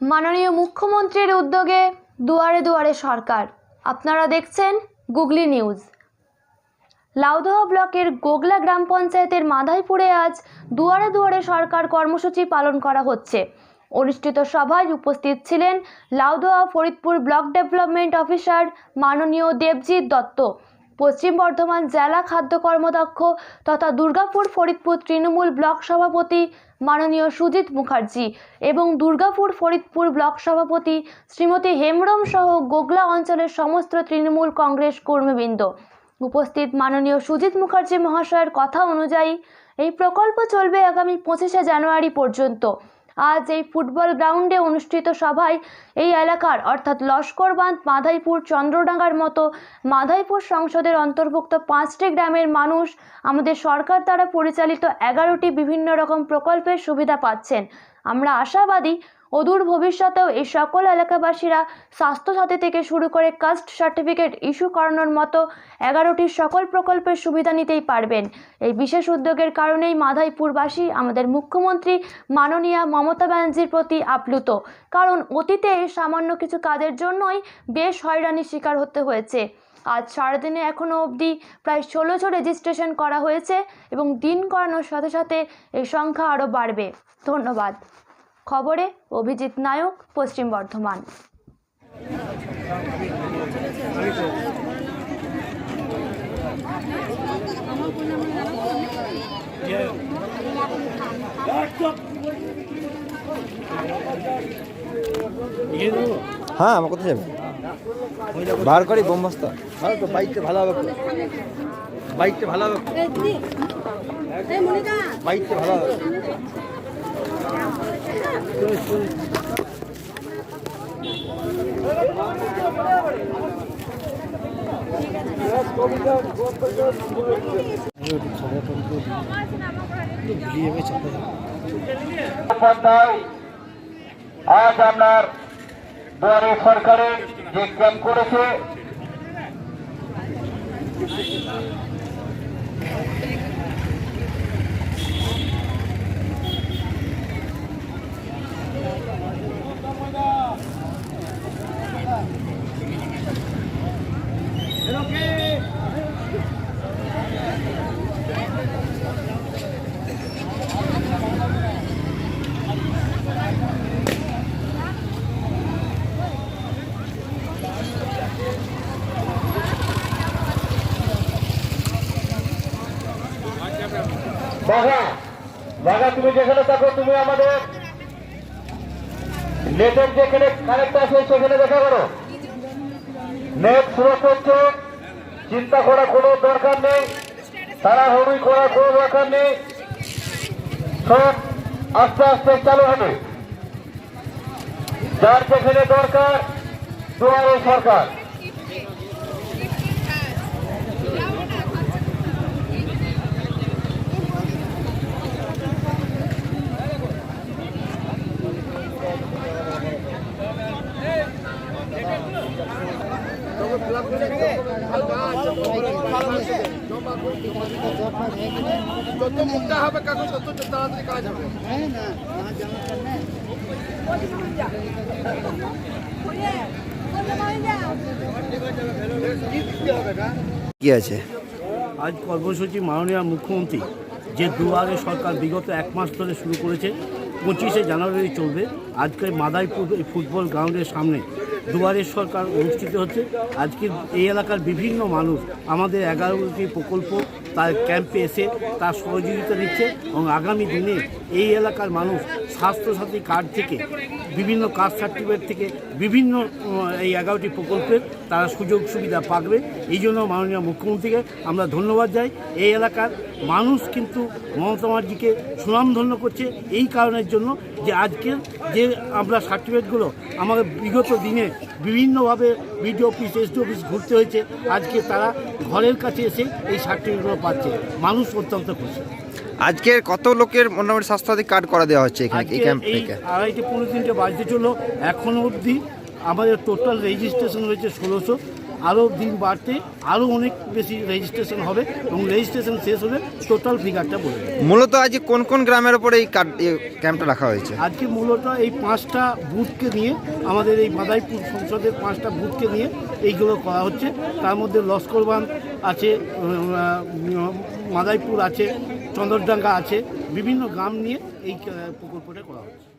মাননীয় মুখ্যমন্ত্রীর উদ্যোগে দুয়ারে দুয়ারে সরকার। আপনারা দেখছেন গুগলি নিউজ। লাউদহ ব্লকের গোগলা গ্রাম পঞ্চায়েতের মাধাইপুরে আজ দুয়ারে দুয়ারে সরকার কর্মসূচি পালন করা হচ্ছে। অনুষ্ঠিত সভায় উপস্থিত ছিলেন Laudaha Faridpur block development officer মাননীয় দেবজিৎ দত্ত। পশ্চিম বর্ধমান জেলা খাদ্য কর্মদক্ষ তথা দুর্গাপুর ফরিদপুর তৃণমূল ব্লক সভাপতি মাননীয় সুজিত মুখার্জি এবং দুর্গাপুর ফরিদপুর ব্লক সভাপতি শ্রীমতী হেমব্রম সহ গোগলা অঞ্চলের সমস্ত তৃণমূল কংগ্রেস কর্মীবৃন্দ। উপস্থিত মাননীয় সুজিত মুখার্জি মহাশয়ের কথা অনুযায়ী এই প্রকল্প চলবে আগামী পঁচিশে জানুয়ারি পর্যন্ত। আজ এই ফুটবল গ্রাউন্ডে অনুষ্ঠিত সভায় এই এলাকার, অর্থাৎ লস্কর বাঁধ, মাধাইপুর, চন্দ্রডাঙ্গার মতো মাধাইপুর সংসদের অন্তর্ভুক্ত পাঁচটি গ্রামের মানুষ আমাদের সরকার দ্বারা পরিচালিত এগারোটি বিভিন্ন রকম প্রকল্পের সুবিধা পাচ্ছেন। আমরা আশাবাদী অদূর ভবিষ্যতেও এই সকল এলাকাবাসীরা স্বাস্থ্যসাথী থেকে শুরু করে কাস্ট সার্টিফিকেট ইস্যু করানোর মতো এগারোটি সকল প্রকল্পের সুবিধা নিতেই পারবেন। এই বিশেষ উদ্যোগের কারণেই মাধাইপুরবাসী আমাদের মুখ্যমন্ত্রী মাননীয়া মমতা ব্যানার্জির প্রতি আপ্লুত। কারণ অতীতে সামান্য কিছু কাজের জন্যই বেশ হয়রানির শিকার হতে হয়েছে। আজ সারাদিনে এখনও অবধি প্রায় ষোলোশো রেজিস্ট্রেশন করা হয়েছে এবং দিন করানোর সাথে সাথে এই সংখ্যা আরও বাড়বে। ধন্যবাদ। খবরে অভিজিৎ নায়ক পশ্চিম বর্ধমান। হ্যাঁ আমার কোথায় যাবে বার করি বোম বস্তা। ভালো তো বাইকটা ভালো হবে। বাইকটা ভালো হবে। বাইকটা ভালো হবে। আজ আপনার দুয়ারে সরকারের যে ক্যাম্প করেছে বাঘা বাঘা, তুমি যেখানে থাকো, তুমি আমাদের নেটের যেখানে কানেক্ট আছে, সেখানে দেখা করো। নেট সুরক্ষা হচ্ছে, চিন্তা করার কোনো দরকার নেই তারা তাড়াহুড়ি করার কোনো দরকার নেই। সব আস্তে আস্তে চালু হবে। যার যেখানে দরকার, দুয়ারে সরকার। কি আছে? আজ কর্মসূচি মাননীয় মুখ্যমন্ত্রী যে দুয়ারে সরকার বিগত এক মাস ধরে শুরু করেছে, পঁচিশে জানুয়ারি চলবে। আজকে মাদাইপুর ফুটবল গ্রাউন্ডের সামনে দুয়ারের সরকার অনুষ্ঠিত হচ্ছে। আজকে এই এলাকার বিভিন্ন মানুষ আমাদের এগারোটি প্রকল্প তার ক্যাম্পে এসে তার সহযোগিতা দিচ্ছে এবং আগামী দিনে এই এলাকার মানুষ স্বাস্থ্যসাথী কার্ড থেকে, বিভিন্ন কাস্ট সার্টিফিকেট থেকে বিভিন্ন এই এগারোটি প্রকল্পের তারা সুযোগ সুবিধা পাবে। এই জন্য মাননীয় মুখ্যমন্ত্রীকে আমরা ধন্যবাদ যাই এই এলাকার মানুষ কিন্তু মমতা ব্যানার্জিকে সুনামধন্য করছে এই কারণের জন্য যে আজকের যে আমরা সার্টিফিকেটগুলো আমাদের বিগত দিনে বিভিন্নভাবে বিডিও অফিস, এসডি অফিস ঘুরতে হয়েছে, আজকে তারা ঘরের কাছে এসে এই সার্টিফিকেটগুলো পাচ্ছে। মানুষ অত্যন্ত খুশি। আজকে কত লোকের মোটামুটি স্বাস্থ্যসাথী কার্ড করা দেওয়া হচ্ছে এখানে এই ক্যাম্প থেকে? আড়াইটে পনেরো তিনটে বাজতে চলল। এখনও অবধি আমাদের টোটাল রেজিস্ট্রেশন হয়েছে ষোলোশো। আরও দিন বাড়তে আরও অনেক বেশি রেজিস্ট্রেশন হবে এবং রেজিস্ট্রেশন শেষ হলে টোটাল ফিগারটা বলে দেবে। মূলত আজ কোন কোন গ্রামের উপরে এই কার্ড এই ক্যাম্পটা রাখা হয়েছে? আজকে মূলত এই পাঁচটা বুথকে নিয়ে আমাদের এই মাদাইপুর সংসদের পাঁচটা বুথকে নিয়ে এইগুলো করা হচ্ছে। তার মধ্যে লস্করবান আছে মাদাইপুর আছে চন্দরডাঙ্গা আছে। বিভিন্ন গ্রাম নিয়ে এই প্রকল্পটা করা হচ্ছে।